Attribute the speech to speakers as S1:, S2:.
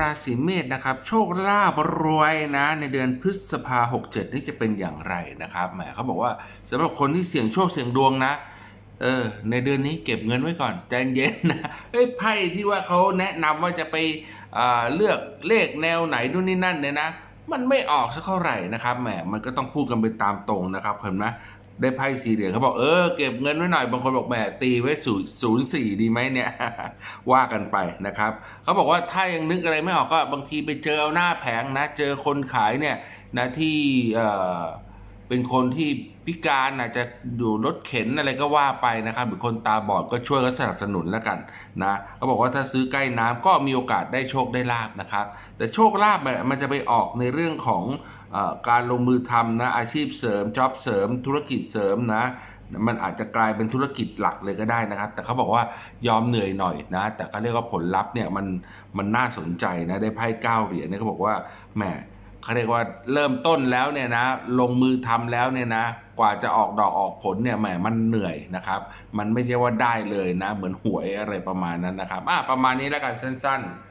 S1: ราศีเมษนะครับ โชคลาภรวยนะในเดือนพฤษภาหกเจ็ดนี่จะเป็นอย่างไรนะครับแหมเขาบอกว่าสำหรับคนที่เสี่ยงโชคเสี่ยงดวงนะ เออ ในเดือนนี้เก็บเงินไว้ก่อนใจเย็นนะเฮ้ยไพ่ที่ว่าเขาแนะนำว่าจะไปเลือกเลขแนวไหนนู่นนี่นั่นเนี่ยนะมันไม่ออกสักเท่าไหร่นะครับแหมมันก็ต้องพูดกันไปตามตรงนะครับเห็นไหม ได้ไพ่สีเหลืองเขาบอกเออเก็บเงินไว้หน่อยบางคนบอกแหมตีไว้ศูนย์ศูนย์สี่ดีไหมเนี่ย ว่ากันไปนะครับเขาบอกว่าถ้ายังนึกอะไรไม่ออกก็บางทีไปเจอเอาหน้าแผงนะ เจอคนขายเนี่ยนะที่เอ่อ เป็นคนที่พิการอาจจะอยู่รถเข็นอะไรก็ว่าไปนะครับหรือคนตาบอดก็ช่วยก็สนับสนุนแล้วกันนะเขาบอกว่าถ้าซื้อใกล้น้ำก็มีโอกาสได้โชคได้ลาบนะครับ แต่โชคลาภมันมันจะไปออกในเรื่องของอการลงมือทำนะอาชีพเสริมจ็อบเสริม ธุรกิจเสริมนะมันอาจจะกลายเป็นธุรกิจหลักเลยก็ได้นะครับ แต่เขาบอกว่ายอมเหนื่อยหน่อยนะ แต่ก็เรียกว่าผลลัพธ์เนี่ยมันมันน่าสนใจนะได้ไพ่เก้าเหรียญเนี่ยเขาบอกว่าแหม เขาเรียกว่าเริ่มต้นแล้วเนี่ยนะลงมือทำแล้วเนี่ยนะ กว่าจะออกดอกออกผลเนี่ยแหมมันเหนื่อยนะครับ มันไม่ใช่ว่าได้เลยนะ เหมือนหวยอะไรประมาณนั้นนะครับอะประมาณนี้แล้วกันสั้น ๆ